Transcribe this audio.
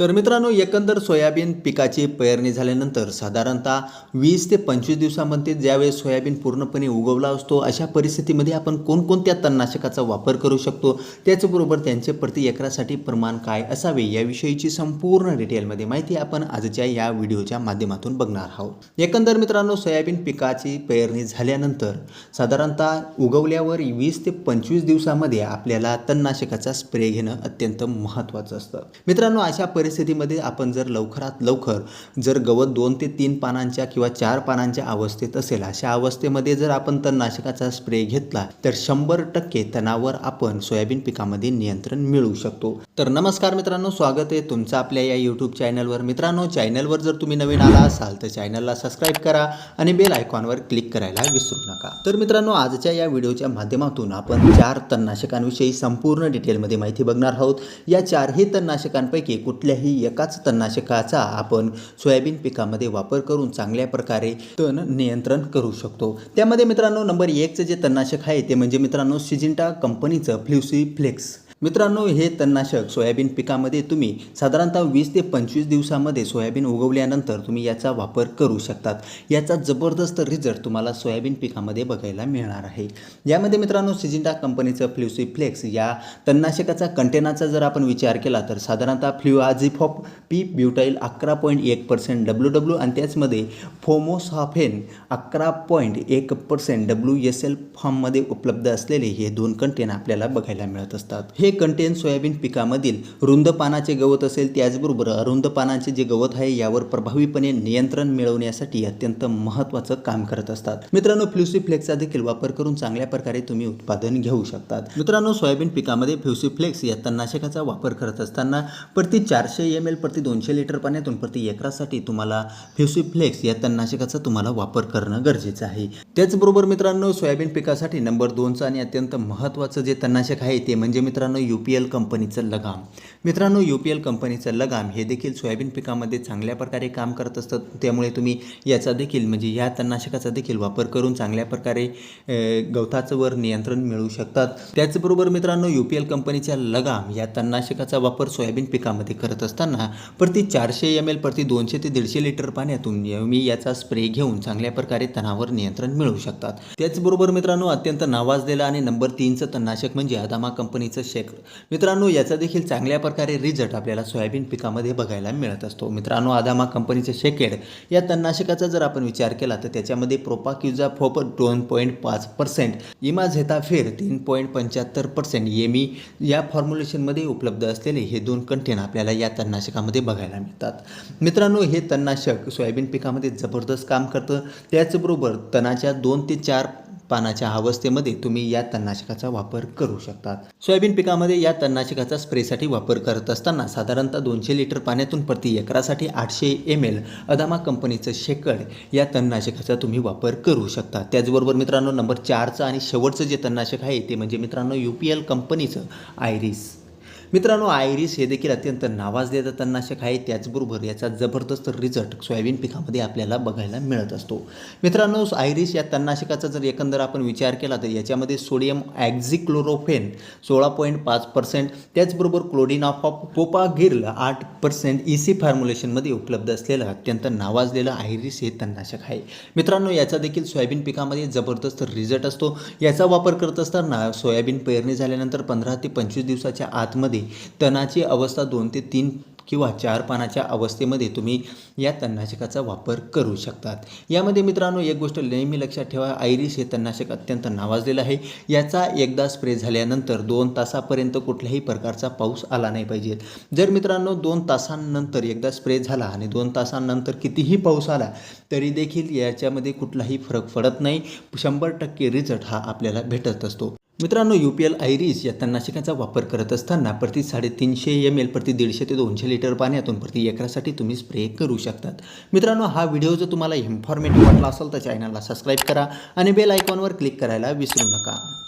तर मित्रांनो एकंदर सोयाबीन पिकाची पेरणी झाल्यानंतर साधारणतः वीस ते पंचवीस दिवसामध्ये ज्यावेळेस सोयाबीन पूर्णपणे उगवला असतो अशा परिस्थितीमध्ये आपण कोणकोणत्या तणनाशकाचा वापर करू शकतो? त्याचबरोबर त्यांचे प्रति एकरासाठी प्रमाण काय असावे याविषयीची संपूर्ण डिटेलमध्ये माहिती आपण आजच्या या व्हिडिओच्या माध्यमातून बघणार आहोत. एकंदर मित्रांनो सोयाबीन पिकाची पेरणी झाल्यानंतर साधारणतः उगवल्यावर वीस ते पंचवीस दिवसामध्ये आपल्याला तणनाशकाचा स्प्रे घेणं अत्यंत महत्त्वाचं असतं. मित्रांनो अशा परिस्थितीमध्ये आपण जर लवकरात लवकर जर गवत दोन ते तीन पानांच्या किंवा चार पानांच्या अवस्थेत असेल अशा अवस्थेमध्ये जर आपण तणनाशकाचा स्प्रे घेतला तर शंभर टक्के तणावर आपण सोयाबीन पिकामध्ये नियंत्रण मिळवू शकतो. तर नमस्कार मित्रांनो स्वागत आहे तुमचं आपल्या या यूट्यूब चॅनलवर मित्रांनो चॅनलवर जर तुम्ही नवीन आला असाल तर चॅनलला सबस्क्राईब करा आणि बेल आयकॉनवर क्लिक करायला विसरू नका. तर मित्रांनो आजच्या या व्हिडिओच्या माध्यमातून आपण चार तणनाशकांविषयी संपूर्ण डिटेलमध्ये माहिती बघणार आहोत. या चारही तणनाशकांपैकी कुठल्याही एकाच तणनाशकाचा आपण सोयाबीन पिकामध्ये वापर करून चांगल्या प्रकारे तण नियंत्रण करू शकतो. त्यामध्ये मित्रांनो नंबर एकचं जे तणनाशक आहे ते म्हणजे मित्रांनो सिजिंटा कंपनीचं फ्ल्युसी फ्लेक्स मित्रांनो हे तणनाशक सोयाबीन पिकामध्ये तुम्ही साधारणतः वीस ते पंचवीस दिवसामध्ये सोयाबीन उगवल्यानंतर तुम्ही याचा वापर करू शकतात. याचा जबरदस्त रिझल्ट तुम्हाला सोयाबीन पिकामध्ये बघायला मिळणार आहे. यामध्ये मित्रांनो सिजिंटा कंपनीचं फ्ल्युसी फ्लेक्स या तणनाशकाचा कंटेनरचा जर आपण विचार केला तर साधारणतः फ्ल्युआझिफॉप पी ब्युटाईल अकरा पॉईंट एक पर्सेंट डब्ल्यू डब्ल्यू आणि त्याचमध्ये फोमोसॉफेन अकरा पॉईंट एक पर्सेंट डब्ल्यू एस एल फॉर्ममध्ये उपलब्ध असलेले हे दोन कंटेन आपल्याला बघायला मिळत असतात. हे कंटेन सोयाबीन पिकामधील रुंद पानाचे गवत असेल त्याचबरोबर अरुंद पानाचे जे गवत आहे यावर प्रभावीपणे नियंत्रण मिळवण्यासाठी अत्यंत महत्त्वाचं काम करत असतात. मित्रांनो फ्ल्युसी फ्लेक्सचा देखील वापर करून चांगल्या प्रकारे तुम्ही उत्पादन घेऊ शकतात. मित्रांनो सोयाबीन पिकामध्ये फ्ल्युसी फ्लेक्स या तणनाशकाचा वापर करत असताना प्रति चारशे एम एल प्रति दोनशे लिटर पाण्यातून प्रति एकरासाठी तुम्हाला फ्ल्युसी फ्लेक्स या तणनाशकाचा तुम्हाला वापर करणं गरजेचं आहे. त्याचबरोबर मित्रांनो सोयाबीन पिकासाठी नंबर दोनचं आणि अत्यंत महत्त्वाचं जे तणनाशक आहे ते म्हणजे मित्रांनो यू पी एल कंपनीचं लगाम. मित्रांनो यू पी एल कंपनीचं लगाम हे देखील सोयाबीन पिकामध्ये चांगल्या प्रकारे काम करत असतं. त्यामुळे तुम्ही याचा देखील म्हणजे या तणनाशकाचा देखील वापर करून चांगल्या प्रकारे गवताचंवर गवताचं वर नियंत्रण मिळवू शकतात. त्याचबरोबर मित्रांनो यू पी एल कंपनीच्या लगाम या तणनाशकाचा वापर सोयाबीन पिकामध्ये करत असताना प्रति चारशे एम एल प्रति दोनशे ते दीडशे लिटर पाण्यातून मी याचा स्प्रे घेऊन चांगल्या प्रकारे तणावर नियंत्रण मिळवू शकतात. त्याचबरोबर मित्रांनो अत्यंत नावाजलेलं आणि नंबर तीनचं तणनाशक म्हणजे अदामा कंपनीचं शेक मित्रांनो याचा देखील चांगल्या प्रकारे रिझल्ट आपल्याला सोयाबीन पिकामध्ये बघायला मिळत असतो. मित्रांनो आदामा कंपनीचं शेकेड या तणनाशकाचा जर आपण विचार केला तर त्याच्यामध्ये प्रोपाक्युजा फोप दोन पॉईंट पाच पर्सेंट इमा झेताफेर तीन पॉईंट पंच्याहत्तर पर्सेंट येमी या फॉर्म्युलेशनमध्ये उपलब्ध असलेले हे दोन कंटेन आपल्याला या तणनाशकामध्ये बघायला मिळतात. मित्रांनो हे तणनाशक सोयाबीन पिकामध्ये जबरदस्त काम करतं. त्याचबरोबर तणाच्या दोन ते चार पानाच्या अवस्थेमध्ये तुम्ही या तणनाशकाचा वापर करू शकतात. सोयाबीन पिकामध्ये या तणनाशकाचा स्प्रेसाठी वापर करत असताना साधारणतः दोनशे लिटर पाण्यातून प्रति एकरासाठी आठशे एम एल अदामा कंपनीचं शेकड या तणनाशकाचा तुम्ही वापर करू शकता. त्याचबरोबर मित्रांनो नंबर चारचं आणि शेवटचं जे तणनाशक आहे ते म्हणजे मित्रांनो यू पी एल कंपनीचं आयरिस. मित्रांनो आयरिस हे देखील अत्यंत नावाजलेलं तणनाशक आहे. त्याचबरोबर याचा जबरदस्त रिझल्ट सोयाबीन पिकामध्ये आपल्याला बघायला मिळत असतो. मित्रांनो आयरिस या तणनाशकाचा जर एकंदर आपण विचार केला तर याच्यामध्ये सोडियम ॲक्झिक्लोरोफेन सोळा पॉईंट पाच पर्सेंट त्याचबरोबर क्लोडिन ऑफ ऑफ पोपागिर्ल आठ पर्सेंट ई सी फॉर्म्युलेशनमध्ये उपलब्ध असलेलं अत्यंत नावाजलेलं आयरिस हे तणनाशक आहे. मित्रांनो याचा देखील सोयाबीन पिकामध्ये जबरदस्त रिझल्ट असतो. याचा वापर करत असताना सोयाबीन पेरणी झाल्यानंतर पंधरा ते पंचवीस दिवसाच्या आतमध्ये तणाची अवस्था दोन ते तीन किंवा चार पानाच्या अवस्थेमध्ये तुम्ही या तणनाशकाचा वापर करू शकतात. यामध्ये मित्रांनो एक गोष्ट नेहमी लक्षात ठेवा आयरिस हे तणनाशक अत्यंत नावाजलेलं आहे. याचा एकदा स्प्रे झाल्यानंतर दोन तासापर्यंत कुठल्याही प्रकारचा पाऊस आला नाही पाहिजे. जर मित्रांनो दोन तासांनंतर एकदा स्प्रे झाला आणि दोन तासांनंतर कितीही पाऊस आला तरी देखील याच्यामध्ये कुठलाही फरक पडत नाही. शंभर टक्के रिझल्ट हा आपल्याला भेटत असतो. मित्रांनो यू पी एल आयरिस या तणनाशकाचा वापर करत असताना प्रति साडेतीनशे एम एल प्रति दीडशे ते दोनशे लिटर पाण्यातून प्रति एकरासाठी तुम्ही स्प्रे करू शकतात. मित्रांनो हा व्हिडिओ जर तुम्हाला इन्फॉर्मेटिव्ह वाटला असेल तर चॅनलला सबस्क्राईब करा आणि बेल आयकॉनवर क्लिक करायला विसरू नका.